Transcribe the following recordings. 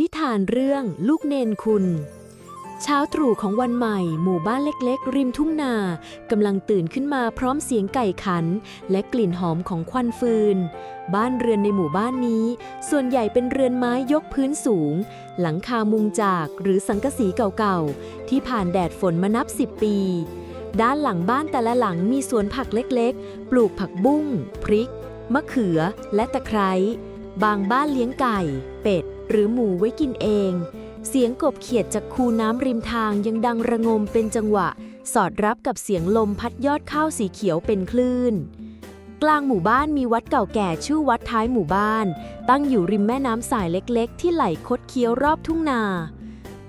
นิทานเรื่องลูกเนนคุณ เช้าตรู่ของวันใหม่ หมู่บ้านเล็กๆ ริมทุ่งนากำลังตื่นขึ้นมาพร้อมเสียงไก่ขัน และกลิ่นหอมของควันฟืน บ้านเรือนในหมู่บ้านนี้ ส่วนใหญ่เป็นเรือนไม้ยกพื้นสูง หลังคามุงจากหรือสังกะสีเก่าๆ ที่ผ่านแดดฝนมานับสิบปี ด้านหลังบ้านแต่ละหลังมีสวนผักเล็กๆ ปลูกผักบุ้งพริก มะเขือและตะไคร้บางบ้านเลี้ยงไก่ เป็ด หรือหมูไว้กินเอง เสียงกบเขียดจากคูน้ำริมทางยังดังระงมเป็นจังหวะ สอดรับกับเสียงลมพัดยอดข้าวสีเขียวเป็นคลื่น กลางหมู่บ้านมีวัดเก่าแก่ชื่อวัดท้ายหมู่บ้าน ตั้งอยู่ริมแม่น้ำสายเล็กๆ ที่ไหลคดเคี้ยวรอบทุ่งนา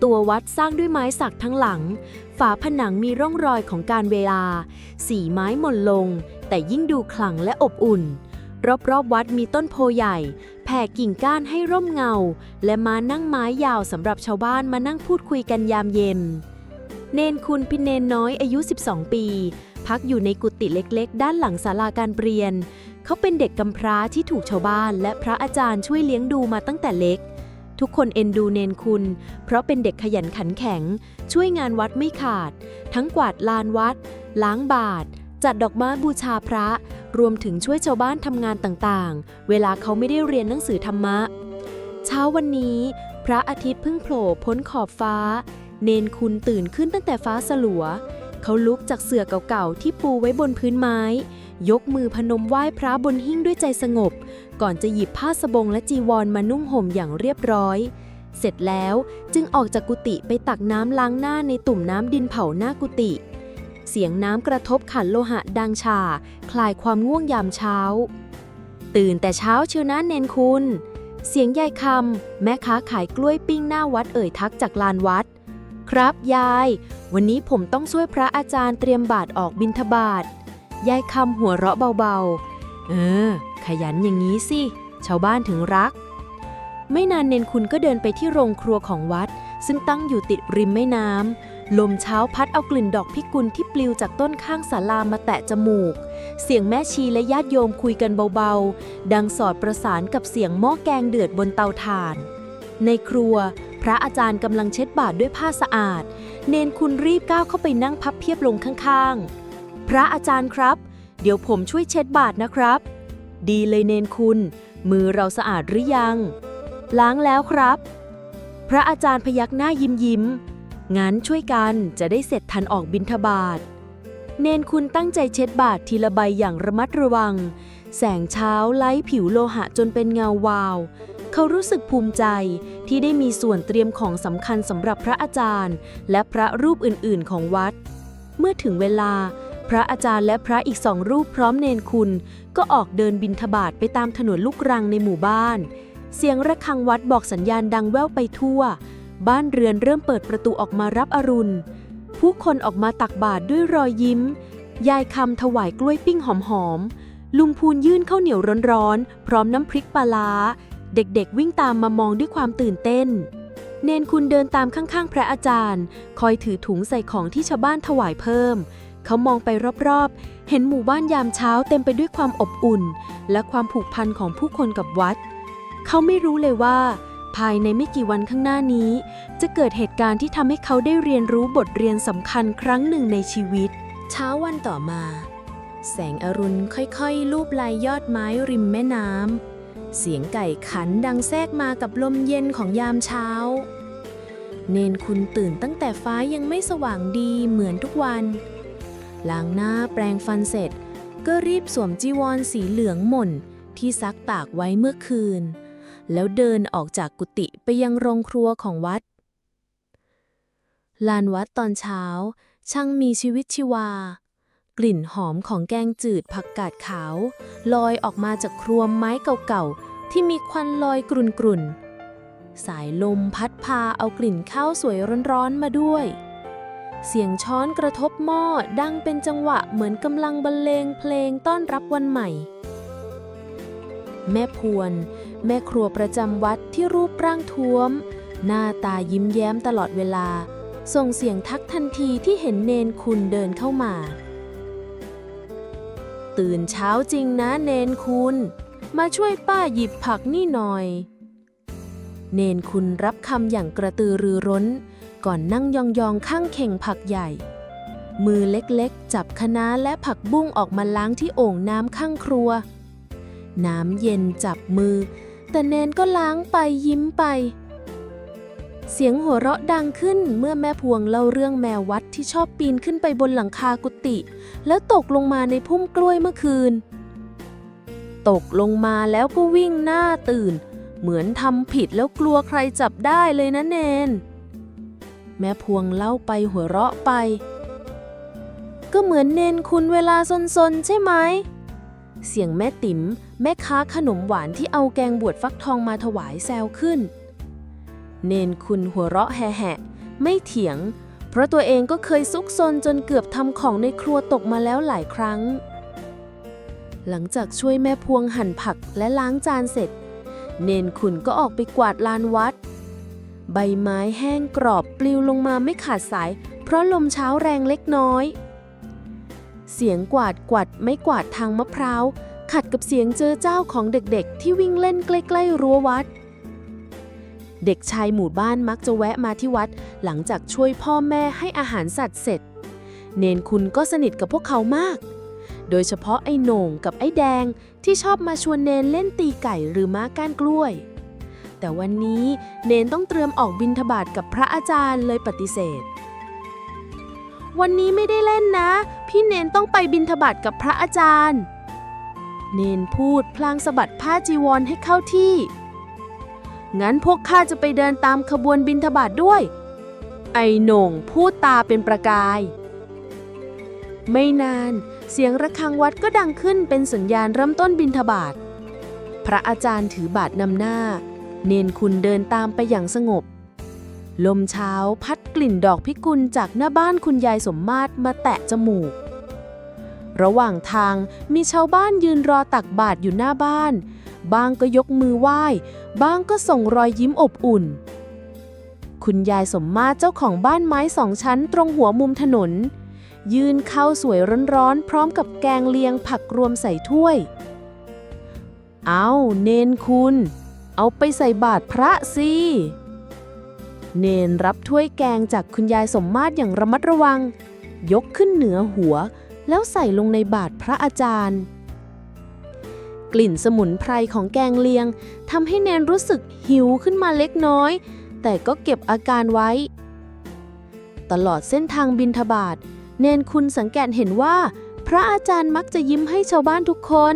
ตัววัดสร้างด้วยไม้สักทั้งหลัง ฝาผนังมีร่องรอยของการเวลา สีไม้หม่นลง แต่ยิ่งดูขลังและอบอุ่น รอบๆวัดมีต้นโพใหญ่ แผ่กิ่งก้านให้ร่มเงา และมานั่งไม้ยาวสำหรับชาวบ้านมานั่งพูดคุยกันยามเย็น เนนคุณพินเนนน้อยอายุ 12 ปี พักอยู่ในกุฏิเล็กๆ ด้านหลังศาลาการเปรียน เขาเป็นเด็กกำพร้าที่ถูกชาวบ้านและพระอาจารย์ช่วยเลี้ยงดูมาตั้งแต่เล็กทุกคนเอ็นดูเนนคุณ เพราะเป็นเด็กขยันขันแข็ง ช่วยงานวัดไม่ขาด ทั้งกวาดลานวัด ล้างบาตร จัดดอกไม้บูชาพระ รวมถึงช่วยชาวบ้านทำงานต่างๆ เวลาเขาไม่ได้เรียนหนังสือธรรมะ เช้าวันนี้ พระอาทิตย์เพิ่งโผล่พ้นขอบฟ้า เนนคุณตื่นขึ้นตั้งแต่ฟ้าสลัว เขาลุกจากเสื่อเก่าๆ ที่ปูไว้บนพื้นไม้ ยกมือพนมไหว้พระบนหิ้งด้วยใจสงบ ก่อนจะหยิบผ้าสบงและจีวรมานุ่งห่มอย่างเรียบร้อยเสร็จแล้วจึงออกจากกุฏิไปตักน้ำล้างหน้าในตุ่มน้ำดินเผาหน้ากุฏิ เสียงน้ำกระทบขันโลหะดังชา คลายความง่วงยามเช้า ตื่นแต่เช้าเชียวนะเนนคุณ เสียงยายคำแม่ค้าขายกล้วยปิ้งหน้าวัดเอ่ยทักจากลานวัด ครับยาย วันนี้ผมต้องช่วยพระอาจารย์เตรียมบาตรออกบิณฑบาตยายคำหัวเราะเบาๆ เออ ขยันอย่างนี้สิ ชาวบ้านถึงรัก ไม่นานเนนคุณก็เดินไปที่โรงครัวของวัด ซึ่งตั้งอยู่ติดริมแม่น้ำ ลมเช้าพัดเอากลิ่นดอกพิกุลที่ปลิวจากต้นข้างศาลามาแตะจมูก เสียงแม่ชีและญาติโยมคุยกันเบาๆ ดังสอดประสานกับเสียงหม้อแกงเดือดบนเตาถ่าน ในครัว พระอาจารย์กำลังเช็ดบาทด้วยผ้าสะอาด เนนคุณรีบก้าวเข้าไปนั่งพับเพียบลงข้างๆ พระอาจารย์ครับ เดี๋ยวผมช่วยเช็ดบาทนะครับ ดีเลยเนนคุณ มือเราสะอาดหรือยัง ล้างแล้วครับ พระอาจารย์พยักหน้ายิ้มยิ้ม งั้นช่วยกันจะได้เสร็จทันออกบิณฑบาตเนนคุณตั้งใจเช็ดบาททีละใบอย่างระมัดระวัง แสงเช้าไล่ผิวโลหะจนเป็นเงาวาว เขารู้สึกภูมิใจที่ได้มีส่วนเตรียมของสำคัญสำหรับพระอาจารย์ และพระรูปอื่นๆ ของวัด เมื่อถึงเวลา พระอาจารย์และพระอีกสองรูปพร้อมเนนคุณ ก็ออกเดินบินทบาทไปตามถนนลูกรังในหมู่บ้าน เสียงระฆังวัดบอกสัญญาณดังแว่วไปทั่ว บ้านเรือนเริ่มเปิดประตูออกมารับอรุณ ผู้คนออกมาตักบาตรด้วยรอยยิ้ม ยายคำถวายกล้วยปิ้งหอมๆ ลุงพูนยื่นข้าวเหนียวร้อนๆ พร้อมน้ำพริกปลาร้า เด็กๆ วิ่งตามมามองด้วยความตื่นเต้น เนนคุณเดินตามข้างๆ พระอาจารย์ คอยถือถุงใส่ของที่ชาวบ้านถวายเพิ่ม เขามองไปรอบๆ เห็นหมู่บ้านยามเช้าเต็มไปด้วยความอบอุ่น และความผูกพันของผู้คนกับวัด เขาไม่รู้เลยว่า ภายในไม่กี่วันข้างหน้านี้ จะเกิดเหตุการณ์ที่ทำให้เขาได้เรียนรู้บทเรียนสำคัญครั้งหนึ่งในชีวิต เช้าวันต่อมา แสงอรุณค่อยๆ ลูบลายยอดไม้ริมแม่น้ำเสียงไก่ขันดังแทรกมากับลมเย็นของยามเช้า เนนคุณตื่นตั้งแต่ฟ้ายังไม่สว่างดีเหมือนทุกวันล้างหน้าแปรงฟันเสร็จ ก็รีบสวมจีวรสีเหลืองหม่นที่ซักตากไว้เมื่อคืน แล้วเดินออกจากกุฏิไปยังโรงครัวของวัด ลานวัดตอนเช้า ช่างมีชีวิตชีวา กลิ่นหอมของแกงจืดผักกาดขาว ลอยออกมาจากครัวไม้เก่าๆ ที่มีควันลอยกรุ่นๆ สายลมพัดพาเอากลิ่นข้าวสวยร้อนๆมาด้วย เสียงช้อนกระทบหม้อดังเป็นจังหวะเหมือนกำลังบรรเลงเพลงต้อนรับวันใหม่แม่พวน แม่ครัวประจำวัดที่รูปร่างท้วม หน้าตายิ้มแย้มตลอดเวลา ส่งเสียงทักทันทีที่เห็นเนนคุณเดินเข้ามา ตื่นเช้าจริงนะเนนคุณ มาช่วยป้าหยิบผักนี่หน่อย เนนคุณรับคำอย่างกระตือรือร้น ก่อนนั่งยองๆข้างเข่งผักใหญ่ มือเล็กๆ จับคะน้าและผักบุ้งออกมาล้างที่โอ่งน้ำข้างครัวน้ำเย็นจับมือ แต่เนนก็ล้างไปยิ้มไป เสียงหัวเราะดังขึ้นเมื่อแม่พวงเล่าเรื่องแมววัดที่ชอบปีนขึ้นไปบนหลังคากุฏิแล้วตกลงมาในพุ่มกล้วยเมื่อคืน ตกลงมาแล้วก็วิ่งหน้าตื่น เหมือนทำผิดแล้วกลัวใครจับได้เลยนะเนน แม่พวงเล่าไปหัวเราะไป ก็เหมือนเนนคุณเวลาซนๆใช่ไหม เสียงแม่ติ๋ม แม่ค้าขนมหวานที่เอาแกงบวชฟักทองมาถวายแซวขึ้น เนนคุณหัวเราะแหะๆไม่เถียง เพราะตัวเองก็เคยซุกซนจนเกือบทำของในครัวตกมาแล้วหลายครั้ง หลังจากช่วยแม่พวงหั่นผักและล้างจานเสร็จ เนนคุณก็ออกไปกวาดลานวัด ใบไม้แห้งกรอบปลิวลงมาไม่ขาดสาย เพราะลมเช้าแรงเล็กน้อย เสียงกวาดกวัดไม่กวาดทางมะพร้าว ขัดกับเสียงเจอเจ้าของเด็กๆ ที่วิ่งเล่นใกล้ๆรั้ววัด เด็กชายหมู่บ้านมักจะแวะมาที่วัด หลังจากช่วยพ่อแม่ให้อาหารสัตว์เสร็จ เนนคุณก็สนิทกับพวกเขามาก โดยเฉพาะไอ้โหน่งกับไอ้แดงที่ชอบมาชวนเนนเล่นตีไก่หรือม้าก้านกล้วย แต่วันนี้เนนต้องเตรียมออกบินทบาทกับพระอาจารย์เลยปฏิเสธ วันนี้ไม่ได้เล่นนะ พี่เนนต้องไปบินทบาทกับพระอาจารย์ เนนพูดพลางสะบัดผ้าจีวรให้เข้าที่ งั้นพวกข้าจะไปเดินตามขบวนบินทบาทด้วย ไอ้หน่งพูดตาเป็นประกาย ไม่นานเสียงระฆังวัดก็ดังขึ้นเป็นสัญญาณเริ่มต้นบินทบาท พระอาจารย์ถือบาทนำหน้า เนนคุณเดินตามไปอย่างสงบ ลมเช้าพัดกลิ่นดอกพิกุลจากหน้าบ้านคุณยายสมมาตรมาแตะจมูก ระหว่างทางมีชาวบ้านยืนรอตักบาตรอยู่หน้าบ้าน บางก็ยกมือไหว้ บางก็ส่งรอยยิ้มอบอุ่น คุณยายสมมาตรเจ้าของบ้านไม้สองชั้นตรงหัวมุมถนน ยืนข้าวสวยร้อนๆ พร้อมกับแกงเลียงผักรวมใส่ถ้วย เอาเนนคุณ เอาไปใส่บาตรพระสิ เนนรับถ้วยแกงจากคุณยายสมมาตรอย่างระมัดระวัง ยกขึ้นเหนือหัว แล้วใส่ลงในบาตรพระอาจารย์ กลิ่นสมุนไพรของแกงเลียงทำให้เนนรู้สึกหิวขึ้นมาเล็กน้อย แต่ก็เก็บอาการไว้ ตลอดเส้นทางบินทบาทเนนคุณสังเกตเห็นว่า พระอาจารย์มักจะยิ้มให้ชาวบ้านทุกคน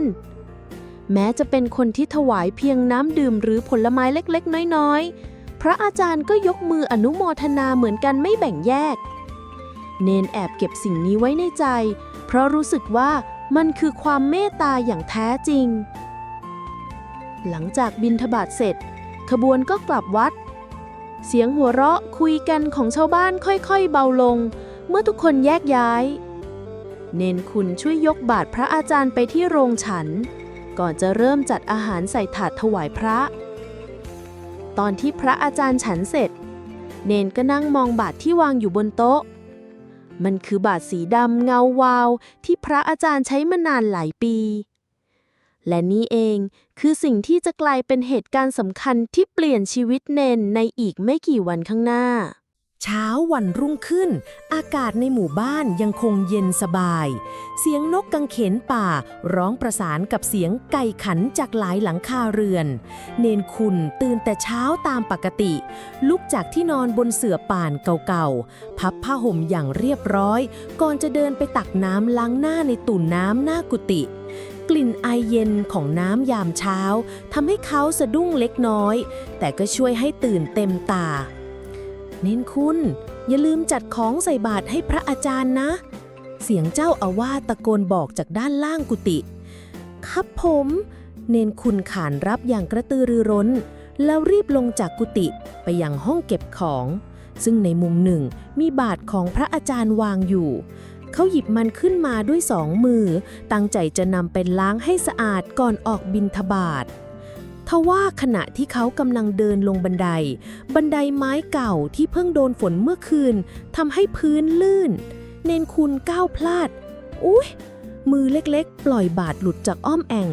แม้จะเป็นคนที่ถวายเพียงน้ำดื่มหรือผลไม้เล็กๆ น้อยๆ พระอาจารย์ก็ยกมืออนุโมทนาเหมือนกันไม่แบ่งแยก เนนแอบเก็บสิ่งนี้ไว้ในใจ เพราะรู้สึกว่ามันคือความเมตตาอย่างแท้จริง หลังจากบินทบาทเสร็จ ขบวนก็กลับวัด เสียงหัวเราะคุยกันของชาวบ้านค่อยๆเบาลง เมื่อทุกคนแยกย้าย เนนคุณช่วยยกบาตรพระอาจารย์ไปที่โรงฉัน ก่อนจะเริ่มจัดอาหารใส่ถาดถวายพระ ตอนที่พระอาจารย์ฉันเสร็จ เนนก็นั่งมองบาตรที่วางอยู่บนโต๊ะ มันคือบาตรสีดำเงาวาว ที่พระอาจารย์ใช้มานานหลายปี และนี่เองคือสิ่งที่จะกลายเป็นเหตุการณ์สำคัญที่เปลี่ยนชีวิตเนนในอีกไม่กี่วันข้างหน้า เช้าวันรุ่งขึ้น อากาศในหมู่บ้านยังคงเย็นสบาย เสียงนกกังเขนป่าร้องประสานกับเสียงไก่ขันจากหลายหลังคาเรือน เนนคุณตื่นแต่เช้าตามปกติ ลุกจากที่นอนบนเสื่อป่านเก่าๆ พับผ้าห่มอย่างเรียบร้อย ก่อนจะเดินไปตักน้ำล้างหน้าในตุ่นน้ำหน้ากุฏิกลิ่นไอเย็นของน้ำยามเช้าทำให้เขาสะดุ้งเล็กน้อย แต่ก็ช่วยให้ตื่นเต็มตา เน้นคุณ อย่าลืมจัดของใส่บาตรให้พระอาจารย์นะ เสียงเจ้าอาวาสตะโกนบอกจากด้านล่างกุฏิครับผม เนนคุณขานรับอย่างกระตือรือร้น แล้วรีบลงจากกุฏิไปยังห้องเก็บของ ซึ่งในมุมหนึ่งมีบาตรของพระอาจารย์วางอยู่ เขาหยิบมันขึ้นมาด้วยสองมือ ตั้งใจจะนำไปล้างให้สะอาดก่อนออกบินทบาท ทว่าขณะที่เขากำลังเดินลงบันได บันไดไม้เก่าที่เพิ่งโดนฝนเมื่อคืนทำให้พื้นลื่น เนนคุณก้าวพลาด อุ๊ย มือเล็กๆ ปล่อยบาดหลุดจากอ้อมแอ่ง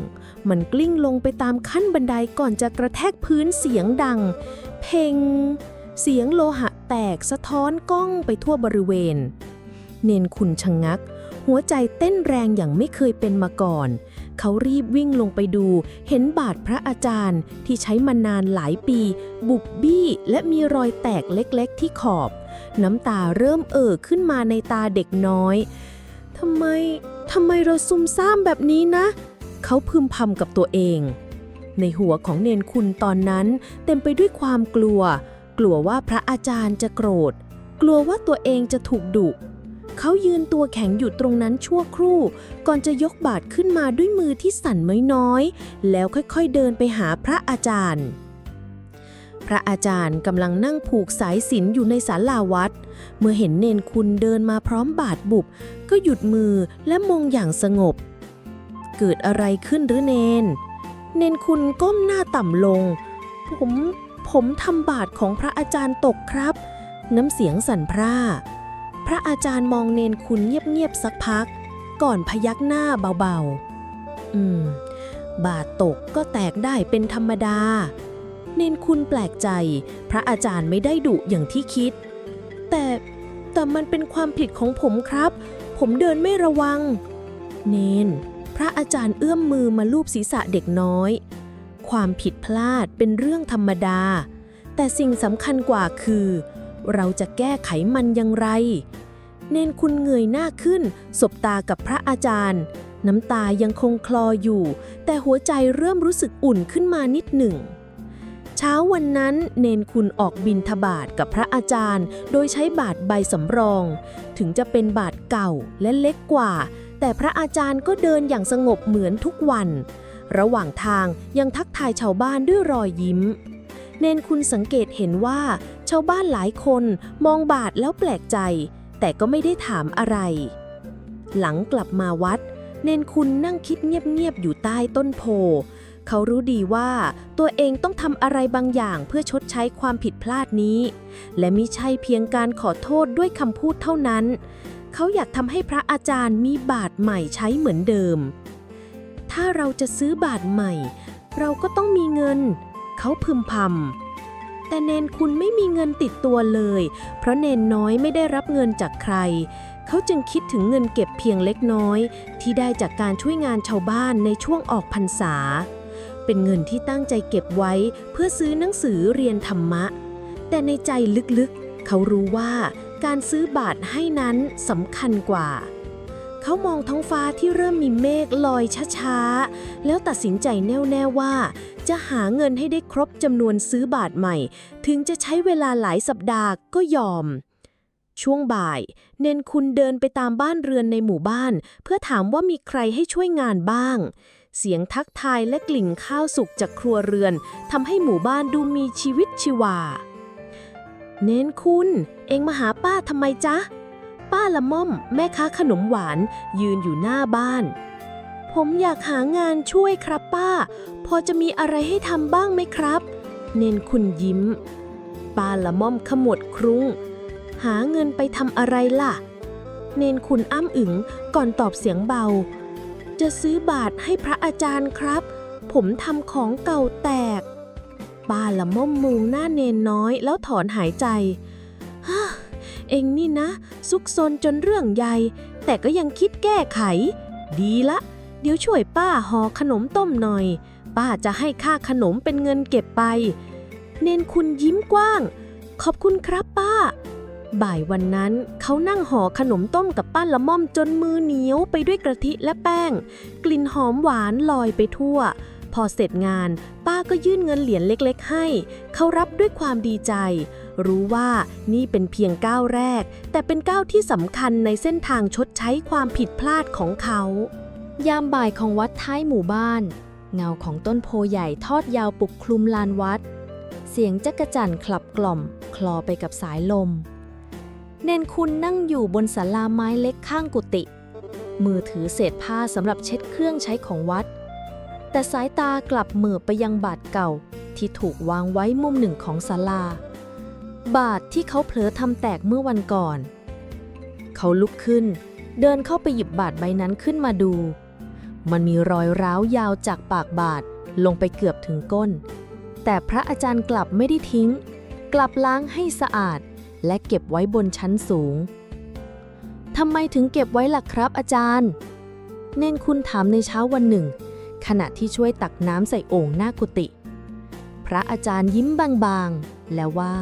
มันกลิ้งลงไปตามขั้นบันไดก่อนจะกระแทกพื้นเสียงดัง เพงเสียงโลหะแตกสะท้อนก้องไปทั่วบริเวณ เนนคุณชะงงัก หัวใจเต้นแรงอย่างไม่เคยเป็นมาก่อน เขารีบวิ่งลงไปดู เห็นบาดพระอาจารย์ที่ใช้มานานหลายปี บุบบี้และมีรอยแตกเล็กๆที่ขอบ น้ำตาเริ่มเอ่อขึ้นมาในตาเด็กน้อยทำไมทำไมเราซุ่มซ่ามแบบนี้นะ เขาพึมพำกับตัวเอง ในหัวของเนนคุณตอนนั้น เต็มไปด้วยความกลัว กลัวว่าพระอาจารย์จะโกรธ กลัวว่าตัวเองจะถูกดุ เขายืนตัวแข็งอยู่ตรงนั้นชั่วครู่ ก่อนจะยกบาทขึ้นมาด้วยมือที่สั่นน้อยๆ แล้วค่อยๆเดินไปหาพระอาจารย์ พระอาจารย์กำลังนั่งผูกสายสิญจนอยู่ในศาลาวัด เมื่อเห็นเนนคุณเดินมาพร้อมบาทบุบ ก็หยุดมือและมองอย่างสงบ เกิดอะไรขึ้นหรือเนน เนนคุณก้มหน้าต่ำลง ผมผมทำบาทของพระอาจารย์ตกครับ น้ำเสียงสั่นพร่า พระอาจารย์มองเนนคุณเงียบๆสักพัก ก่อนพยักหน้าเบาๆ อืม บาทตกก็แตกได้เป็นธรรมดา เนนคุณแปลกใจ พระอาจารย์ไม่ได้ดุอย่างที่คิด แต่แต่มันเป็นความผิดของผมครับ ผมเดินไม่ระวัง เนน พระอาจารย์เอื้อมมือมาลูบศีรษะเด็กน้อย ความผิดพลาดเป็นเรื่องธรรมดา แต่สิ่งสำคัญกว่าคือ เราจะแก้ไขมันอย่างไร เนนคุณเงยหน้าขึ้น สบตากับพระอาจารย์ น้ำตายังคงคลออยู่ แต่หัวใจเริ่มรู้สึกอุ่นขึ้นมานิดหนึ่ง เช้าวันนั้นเนนคุณออกบินทบาทกับพระอาจารย์ โดยใช้บาทใบสำรอง ถึงจะเป็นบาทเก่าและเล็กกว่า แต่พระอาจารย์ก็เดินอย่างสงบเหมือนทุกวัน ระหว่างทางยังทักทายชาวบ้านด้วยรอยยิ้มเนนคุณสังเกตเห็นว่า ชาวบ้านหลายคนมองบาทแล้วแปลกใจ แต่ก็ไม่ได้ถามอะไร หลังกลับมาวัด เนนคุณนั่งคิดเงียบๆอยู่ใต้ต้นโพ เขารู้ดีว่าตัวเองต้องทำอะไรบางอย่างเพื่อชดใช้ความผิดพลาดนี้ และมิใช่เพียงการขอโทษด้วยคำพูดเท่านั้น เขาอยากทำให้พระอาจารย์มีบาทใหม่ใช้เหมือนเดิม ถ้าเราจะซื้อบาทใหม่ เราก็ต้องมีเงิน เขาพึมพำ แต่เนนคุณไม่มีเงินติดตัวเลย เพราะเนนน้อยไม่ได้รับเงินจากใคร เขาจึงคิดถึงเงินเก็บเพียงเล็กน้อย ที่ได้จากการช่วยงานชาวบ้านในช่วงออกพรรษา เป็นเงินที่ตั้งใจเก็บไว้เพื่อซื้อหนังสือเรียนธรรมะ แต่ในใจลึกๆ เขารู้ว่าการซื้อบาทให้นั้นสำคัญกว่า เขามองท้องฟ้าที่เริ่มมีเมฆลอยช้าๆ แล้วตัดสินใจแน่วแน่ว่า จะหาเงินให้ได้ครบจำนวนซื้อบาทใหม่ ถึงจะใช้เวลาหลายสัปดาห์ก็ยอม ช่วงบ่าย เนนคุณเดินไปตามบ้านเรือนในหมู่บ้าน เพื่อถามว่ามีใครให้ช่วยงานบ้าง เสียงทักทายและกลิ่นข้าวสุกจากครัวเรือนทำให้หมู่บ้านดูมีชีวิตชีวา เนนคุณ เองมาหาป้าทำไมจ๊ะ ป้าละม่อม แม่ค้าขนมหวาน ยืนอยู่หน้าบ้าน ผมอยากหางานช่วยครับป้า พอจะมีอะไรให้ทำบ้างไหมครับ เนนคุณยิ้ม ป้าละม่อมขมวดครุ้ง หาเงินไปทำอะไรล่ะ เนนคุณอ้ำอึ๋งก่อนตอบเสียงเบา จะซื้อบาทให้พระอาจารย์ครับ ผมทำของเก่าแตกป้าละม่อมมุงหน้าเนนน้อยแล้วถอนหายใจฮ่า เองนี่นะ ซุกซนจนเรื่องใหญ่ แต่ก็ยังคิดแก้ไข ดีละ เดี๋ยวช่วยป้าห่อขนมต้มหน่อย ป้าจะให้ค่าขนมเป็นเงินเก็บไป เนนคุณยิ้มกว้าง ขอบคุณครับป้า บ่ายวันนั้นเขานั่งห่อขนมต้มกับป้าละม่อมจนมือเหนียวไปด้วยกะทิและแป้ง กลิ่นหอมหวานลอยไปทั่วพอเสร็จงาน ป้าก็ยื่นเงินเหรียญเล็ก ๆ ให้ เขารับด้วยความดีใจ รู้ว่านี่เป็นเพียงก้าวแรก แต่เป็นก้าวที่สำคัญในเส้นทางชดใช้ความผิดพลาดของเขา ยามบ่ายของวัดท้ายหมู่บ้าน เงาของต้นโพใหญ่ทอดยาวปกคลุมลานวัด เสียงจักระจั่นคลับกล่อม คลอไปกับสายลม เนนคุณนั่งอยู่บนศาลาไม้เล็กข้างกุฏิมือถือเศษผ้าสำหรับเช็ดเครื่องใช้ของวัด แต่สายตากลับเหมือไปยังบาทเก่าที่ถูกวางไว้มุมหนึ่งของศาลา บาทที่เขาเผลอทำแตกเมื่อวันก่อน เขาลุกขึ้น เดินเข้าไปหยิบบาทใบนั้นขึ้นมาดู มันมีรอยร้าวยาวจากปากบาทลงไปเกือบถึงก้น แต่พระอาจารย์กลับไม่ได้ทิ้ง กลับล้างให้สะอาด และเก็บไว้บนชั้นสูงทำไมถึงเก็บไว้ล่ะครับอาจารย์ เนนคุณถามในเช้าวันหนึ่ง ขณะที่ช่วยตักน้ำใส่โอ่งหน้ากุฏิพระอาจารย์ยิ้มบางๆ แล้วว่า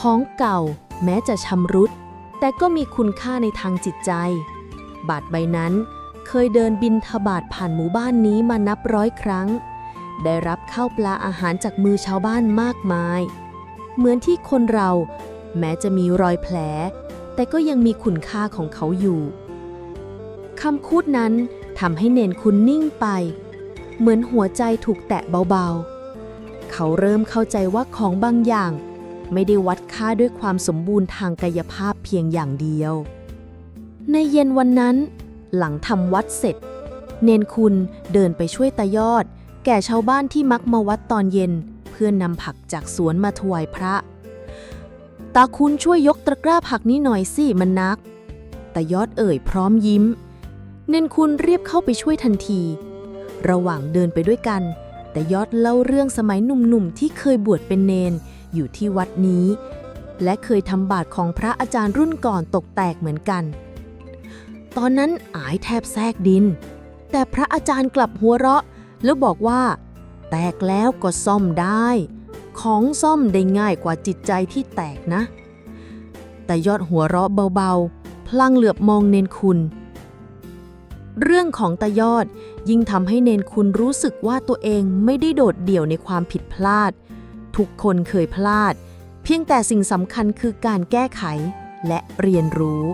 ของเก่าแม้จะชำรุด แต่ก็มีคุณค่าในทางจิตใจ บาทใบนั้นเคยเดินบินทบาทผ่านหมู่บ้านนี้มานับร้อยครั้ง ได้รับข้าวปลาอาหารจากมือชาวบ้านมากมาย เหมือนที่คนเราแม้จะมีรอยแผล แต่ก็ยังมีคุณค่าของเขาอยู่คำพูดนั้นทำให้เนนคุณนิ่งไป เหมือนหัวใจถูกแตะเบาๆ เขาเริ่มเข้าใจว่าของบางอย่าง ไม่ได้วัดค่าด้วยความสมบูรณ์ทางกายภาพเพียงอย่างเดียว ในเย็นวันนั้น หลังทำวัดเสร็จ เนนคุณเดินไปช่วยตายอด แก่ชาวบ้านที่มักมาวัดตอนเย็น เพื่อนนำผักจากสวนมาถวายพระ ตาคุณช่วยยกตะกร้าผักนี้หน่อยสิมันนักตายอดเอ่ยพร้อมยิ้ม เนนคุณเรียบเข้าไปช่วยทันที ระหว่างเดินไปด้วยกัน แต่ยอดเล่าเรื่องสมัยหนุ่มๆที่เคยบวชเป็นเนน อยู่ที่วัดนี้ และเคยทำบาตรของพระอาจารย์รุ่นก่อนตกแตกเหมือนกัน ตอนนั้นอายแทบแทรกดิน แต่พระอาจารย์กลับหัวเราะ แล้วบอกว่า แตกแล้วก็ซ่อมได้ ของซ่อมได้ง่ายกว่าจิตใจที่แตกนะ แต่ยอดหัวเราะเบาๆ พลางเหลือบมองเนนคุณเรื่องของตายอดยิ่งทำให้เนนคุณรู้สึกว่าตัวเองไม่ได้โดดเดี่ยวในความผิดพลาด ทุกคนเคยพลาด เพียงแต่สิ่งสำคัญคือการแก้ไขและเรียนรู้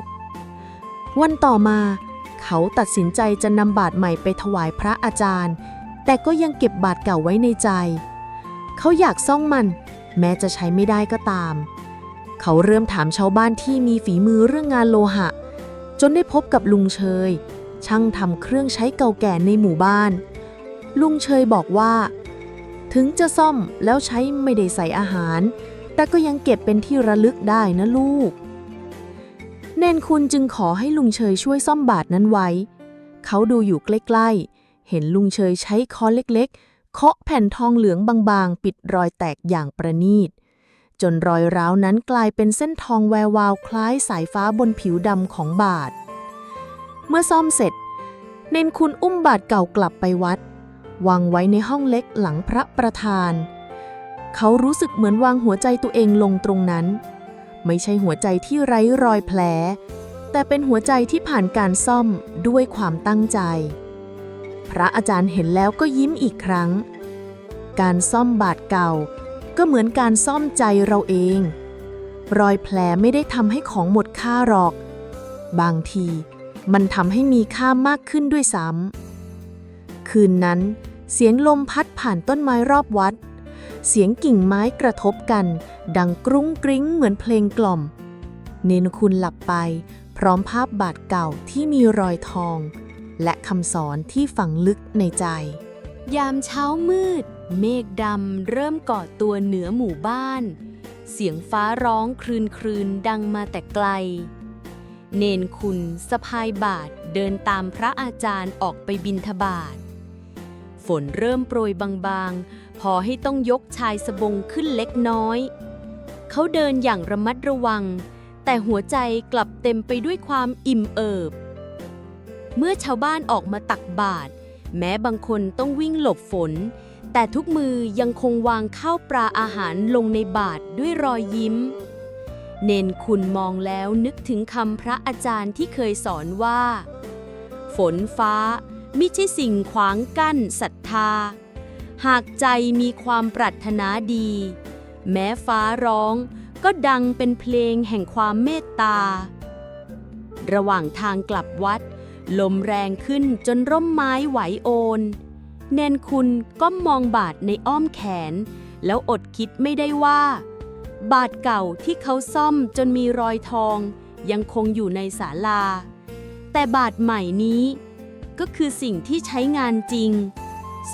วันต่อมา เขาตัดสินใจจะนำบาทใหม่ไปถวายพระอาจารย์ แต่ก็ยังเก็บบาทเก่าไว้ในใจ เขาอยากซ่องมัน แม้จะใช้ไม่ได้ก็ตาม เขาเริ่มถามชาวบ้านที่มีฝีมือเรื่องงานโลหะ จนได้พบกับลุงเชย ช่างทำเครื่องใช้เก่าแก่ในหมู่บ้าน ลุงเชยบอกว่า ถึงจะซ่อมแล้วใช้ไม่ได้ใส่อาหาร แต่ก็ยังเก็บเป็นที่ระลึกได้นะลูก เนนคุณจึงขอให้ลุงเชยช่วยซ่อมบาทนั้นไว้ เขาดูอยู่ใกล้ๆ เห็นลุงเชยใช้ค้อนเล็กๆ เคาะแผ่นทองเหลืองบางๆ ปิดรอยแตกอย่างประณีต จนรอยร้าวนั้นกลายเป็นเส้นทองแวววาวคล้ายสายฟ้าบนผิวดำของบาท เมื่อซ่อมเสร็จ เนนคุณอุ้มบาทเก่ากลับไปวัด วางไว้ในห้องเล็กหลังพระประธาน เขารู้สึกเหมือนวางหัวใจตัวเองลงตรงนั้น ไม่ใช่หัวใจที่ไร้รอยแผล แต่เป็นหัวใจที่ผ่านการซ่อมด้วยความตั้งใจ พระอาจารย์เห็นแล้วก็ยิ้มอีกครั้ง การซ่อมบาดเก่า ก็เหมือนการซ่อมใจเราเอง รอยแผลไม่ได้ทำให้ของหมดค่าหรอก บางทีมันทำให้มีค่ามากขึ้นด้วยซ้ำ คืนนั้น เสียงลมพัดผ่านต้นไม้รอบวัด เสียงกิ่งไม้กระทบกัน ดังกรุ้งกริ้งเหมือนเพลงกล่อม เนนคุณหลับไป พร้อมภาพบาดเก่าที่มีรอยทอง และคำสอนที่ฝังลึกในใจ ยามเช้ามืด เมฆดำเริ่มก่อตัวเหนือหมู่บ้าน เสียงฟ้าร้องครืนครืนดังมาแต่ไกลเนนคุณสะพายบาทเดินตามพระอาจารย์ออกไปบินทบาท ฝนเริ่มโปรยบางๆ พอให้ต้องยกชายสบงขึ้นเล็กน้อย เขาเดินอย่างระมัดระวัง แต่หัวใจกลับเต็มไปด้วยความอิ่มเอิบ เมื่อชาวบ้านออกมาตักบาตรแม้บางคนต้องวิ่งหลบฝน แต่ทุกมือยังคงวางข้าวปลาอาหารลงในบาตรด้วยรอยยิ้ม เนนคุณมองแล้วนึกถึงคำพระอาจารย์ที่เคยสอนว่า ฝนฟ้า มิใช่สิ่งขวางกั้นศรัทธา หากใจมีความปรารถนาดี แม้ฟ้าร้องก็ดังเป็นเพลงแห่งความเมตตา ระหว่างทางกลับวัด ลมแรงขึ้นจนร่มไม้ไหวโอนเนนคุณก็มองบาทในอ้อมแขน แล้วอดคิดไม่ได้ว่า บาทเก่าที่เขาซ่อมจนมีรอยทอง ยังคงอยู่ในศาลา แต่บาทใหม่นี้ ก็คือสิ่งที่ใช้งานจริง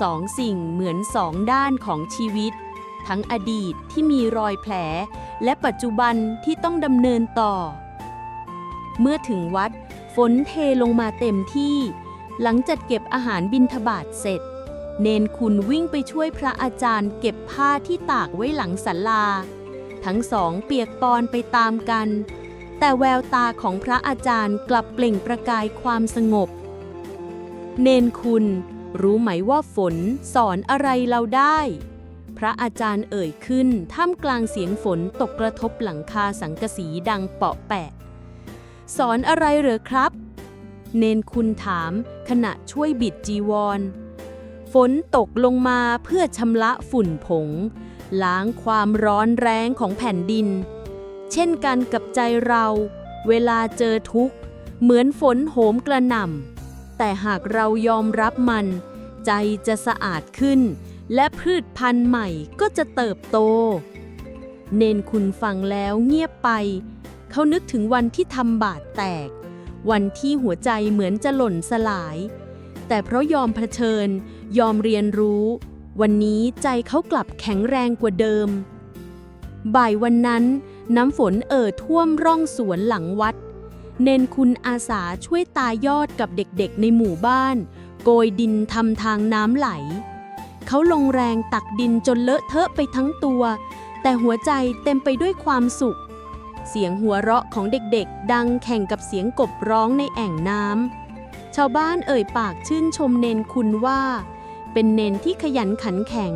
สองสิ่งเหมือนสองด้านของชีวิต ทั้งอดีตที่มีรอยแผล และปัจจุบันที่ต้องดำเนินต่อ เมื่อถึงวัด ฝนเทลงมาเต็มที่ หลังจัดเก็บอาหารบิณฑบาตเสร็จ เนนคุณวิ่งไปช่วยพระอาจารย์เก็บผ้าที่ตากไว้หลังศาลา ทั้งสองเปียกปอนไปตามกัน แต่แววตาของพระอาจารย์กลับเปล่งประกายความสงบ เนนคุณ รู้ไหมว่าฝนสอนอะไรเราได้ พระอาจารย์เอ่ยขึ้น ท่ามกลางเสียงฝนตกกระทบหลังคาสังกสีดังเปาะแปะ สอนอะไรเหรอครับ เนนคุณถามขณะช่วยบิดจีวร ฝนตกลงมาเพื่อชำระฝุ่นผง ล้างความร้อนแรงของแผ่นดิน เช่นกันกับใจเรา เวลาเจอทุกข์ เหมือนฝนโหมกระหน่ำ แต่หากเรายอมรับมัน ใจจะสะอาดขึ้น และพืชพันธุ์ใหม่ก็จะเติบโต เนนคุณฟังแล้วเงียบไป เขานึกถึงวันที่ทำบาดแตก วันที่หัวใจเหมือนจะหล่นสลาย แต่เพราะยอมเผชิญ ยอมเรียนรู้ วันนี้ใจเขากลับแข็งแรงกว่าเดิม บ่ายวันนั้นน้ำฝนเอ่อท่วมร่องสวนหลังวัด เนนคุณอาสาช่วยตายอดกับเด็กๆในหมู่บ้าน โกยดินทำทางน้ำไหล เขาลงแรงตักดินจนเลอะเทอะไปทั้งตัว แต่หัวใจเต็มไปด้วยความสุข เสียงหัวเราะของเด็กๆ ดังแข่งกับเสียงกบร้องในแอ่งน้ำชาวบ้านเอ่ยปากชื่นชมเนนคุณว่า เป็นเนนที่ขยันขันแข็ง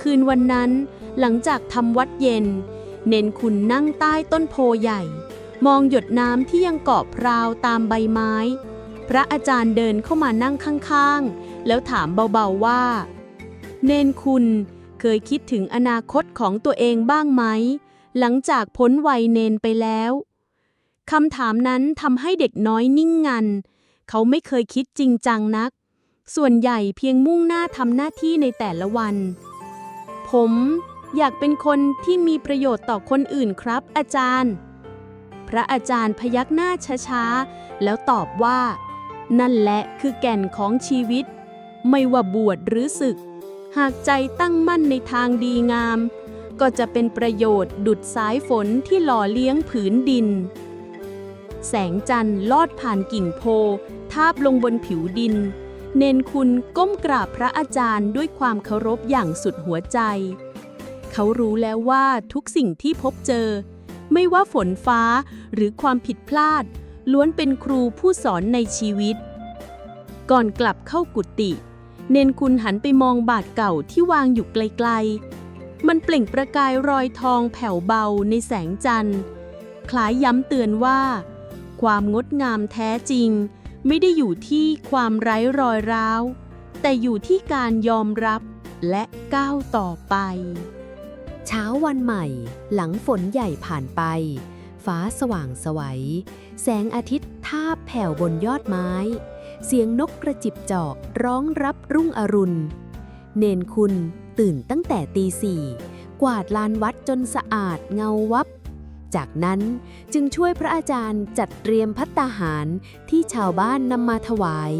คืนวันนั้นหลังจากทำวัดเย็น เนนคุณนั่งใต้ต้นโพใหญ่ มองหยดน้ำที่ยังเกาะพราวตามใบไม้ พระอาจารย์เดินเข้ามานั่งข้างๆ แล้วถามเบาๆว่า เนนคุณเคยคิดถึงอนาคตของตัวเองบ้างไหม หลังจากพ้นวัยเนนไปแล้วคำถามนั้นทำให้เด็กน้อยนิ่งงัน เขาไม่เคยคิดจริงจังนัก ส่วนใหญ่เพียงมุ่งหน้าทำหน้าที่ในแต่ละวัน ผมอยากเป็นคนที่มีประโยชน์ต่อคนอื่นครับอาจารย์ ระอาจารย์พยักหน้าช้าๆ แล้วตอบว่า นั่นแหละคือแก่นของชีวิต ไม่ว่าบวชหรือศึก หากใจตั้งมั่นในทางดีงาม ก็จะเป็นประโยชน์ดุดสายฝนที่หล่อเลี้ยงผืนดิน แสงจันทร์ลอดผ่านกิ่งโพ ทาบลงบนผิวดิน เนนคุณก้มกราบพระอาจารย์ด้วยความเคารพอย่างสุดหัวใจ เขารู้แล้วว่าทุกสิ่งที่พบเจอ ไม่ว่าฝนฟ้าหรือความผิดพลาด ล้วนเป็นครูผู้สอนในชีวิต ก่อนกลับเข้ากุฏิเนนคุณหันไปมองบาทเก่าที่วางอยู่ไกลๆ มันเปล่งประกายรอยทองแผ่วเบาในแสงจันทร์ คล้ายย้ำเตือนว่า ความงดงามแท้จริง ไม่ได้อยู่ที่ความไร้รอยร้าว แต่อยู่ที่การยอมรับและก้าวต่อไป เช้าวันใหม่ หลังฝนใหญ่ผ่านไป ฟ้าสว่างสวัยแสงอาทิตย์ทาบแผ่วบนยอดไม้ เสียงนกกระจิบจอกร้องรับรุ่งอรุณ เนนคุณตื่นตั้งแต่ตีสี่กวาดลานวัดจนสะอาดเงาวับ จากนั้นจึงช่วยพระอาจารย์จัดเตรียมพัตตาหารที่ชาวบ้านนำมาถวาย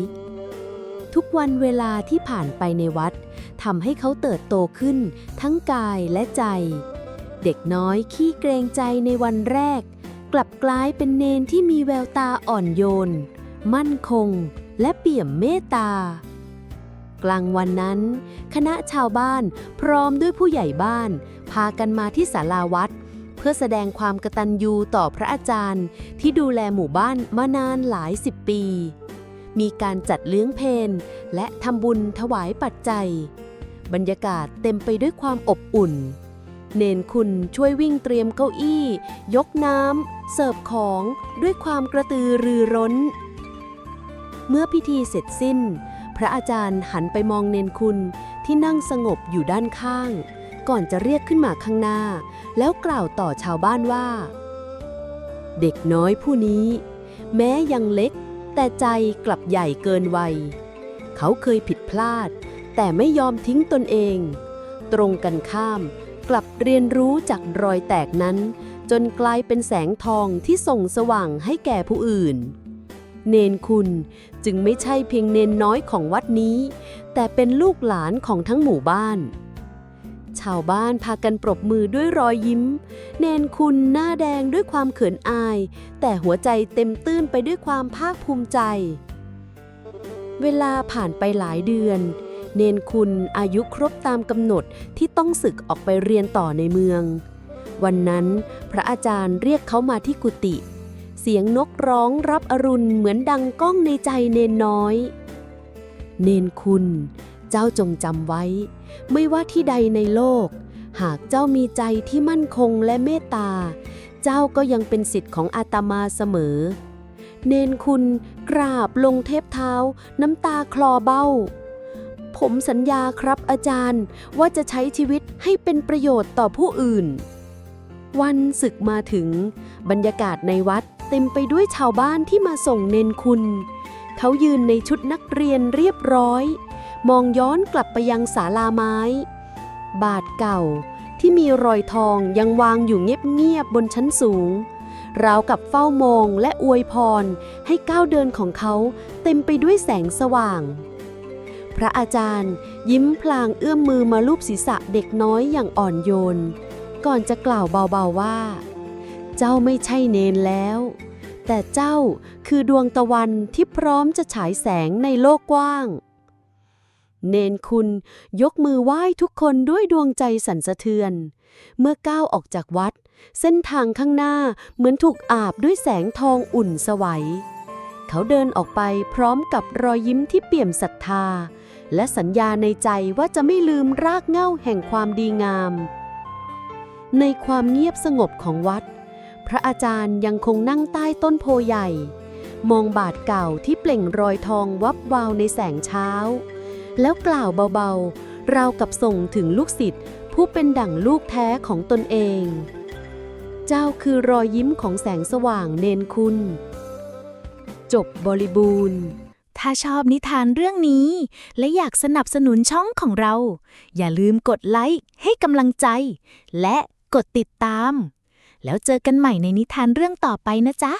ทุกวันเวลาที่ผ่านไปในวัดทำให้เขาเติบโตขึ้น ทั้งกายและใจ เด็กน้อยขี้เกรงใจในวันแรก กลับกลายเป็นเนนที่มีแววตาอ่อนโยน มั่นคง และเปี่ยมเมตตากลางวันนั้น คณะชาวบ้านพร้อมด้วยผู้ใหญ่บ้าน พากันมาที่ศาลาวัด เพื่อแสดงความกตัญญูต่อพระอาจารย์ ที่ดูแลหมู่บ้านมานานหลายสิบปี มีการจัดเลี้ยงเพลและทำบุญถวายปัจจัย บรรยากาศเต็มไปด้วยความอบอุ่น เนนคุณช่วยวิ่งเตรียมเก้าอี้ ยกน้ำ เสิร์ฟของด้วยความกระตือรือร้น เมื่อพิธีเสร็จสิ้น พระอาจารย์หันไปมองเนนคุณที่นั่งสงบอยู่ด้านข้าง ก่อนจะเรียกขึ้นมาข้างหน้า แล้วกล่าวต่อชาวบ้านว่า เด็กน้อยผู้นี้ แม้ยังเล็ก แต่ใจกลับใหญ่เกินวัย เขาเคยผิดพลาด แต่ไม่ยอมทิ้งตนเอง ตรงกันข้าม กลับเรียนรู้จากรอยแตกนั้น จนกลายเป็นแสงทองที่ส่งสว่างให้แก่ผู้อื่น เนนคุณจึงไม่ใช่เพียงเนนน้อยของวัดนี้ แต่เป็นลูกหลานของทั้งหมู่บ้าน ชาวบ้านพากันปรบมือด้วยรอยยิ้ม เนนคุณหน้าแดงด้วยความเขินอาย แต่หัวใจเต็มตื้นไปด้วยความภาคภูมิใจ เวลาผ่านไปหลายเดือน เนนคุณอายุครบตามกำหนดที่ต้องศึกออกไปเรียนต่อในเมือง วันนั้นพระอาจารย์เรียกเขามาที่กุฏิเสียงนกร้องรับอรุณเหมือนดังก้องในใจเนนน้อย เนนคุณ เจ้าจงจำไว้ไม่ว่าที่ใดในโลก หากเจ้ามีใจที่มั่นคงและเมตตา เจ้าก็ยังเป็นสิทธิ์ของอาตมาเสมอ เนนคุณกราบลงเทบเท้า น้ำตาคลอเบ้า ผมสัญญาครับอาจารย์ว่าจะใช้ชีวิตให้เป็นประโยชน์ต่อผู้อื่น วันศึกมาถึง บรรยากาศในวัดเต็มไปด้วยชาวบ้านที่มาส่งเนนคุณ เขายืนในชุดนักเรียนเรียบร้อย มองย้อนกลับไปยังศาลาไม้ บาทเก่าที่มีรอยทองยังวางอยู่เงียบๆบนชั้นสูง ราวกับเฝ้ามองและอวยพรให้ก้าวเดินของเขาเต็มไปด้วยแสงสว่าง พระอาจารย์ยิ้มพลางเอื้อมมือมาลูบศีรษะเด็กน้อยอย่างอ่อนโยน ก่อนจะกล่าวเบาๆว่า เจ้าไม่ใช่เนนแล้ว แต่เจ้าคือดวงตะวันที่พร้อมจะฉายแสงในโลกกว้าง เนนคุณยกมือไหว้ทุกคนด้วยดวงใจสั่นสะเทือน เมื่อก้าวออกจากวัด เส้นทางข้างหน้าเหมือนถูกอาบด้วยแสงทองอุ่นสวัย เขาเดินออกไปพร้อมกับรอยยิ้มที่เปี่ยมศรัทธา และสัญญาในใจว่าจะไม่ลืมรากเหง้าแห่งความดีงาม ในความเงียบสงบของวัด พระอาจารย์ยังคงนั่งใต้ต้นโพใหญ่ มองบาทเก่าที่เปล่งรอยทองวับวาวในแสงเช้า แล้วกล่าวเบาๆ ราวกับส่งถึงลูกศิษย์ผู้เป็นดั่งลูกแท้ของตนเอง เจ้าคือรอยยิ้มของแสงสว่างเนนคุณ จบบริบูรณ์ ถ้าชอบนิทานเรื่องนี้ และอยากสนับสนุนช่องของเรา อย่าลืมกดไลค์ให้กำลังใจ และกดติดตาม แล้วเจอกันใหม่ในนิทานเรื่องต่อไปนะจ๊ะ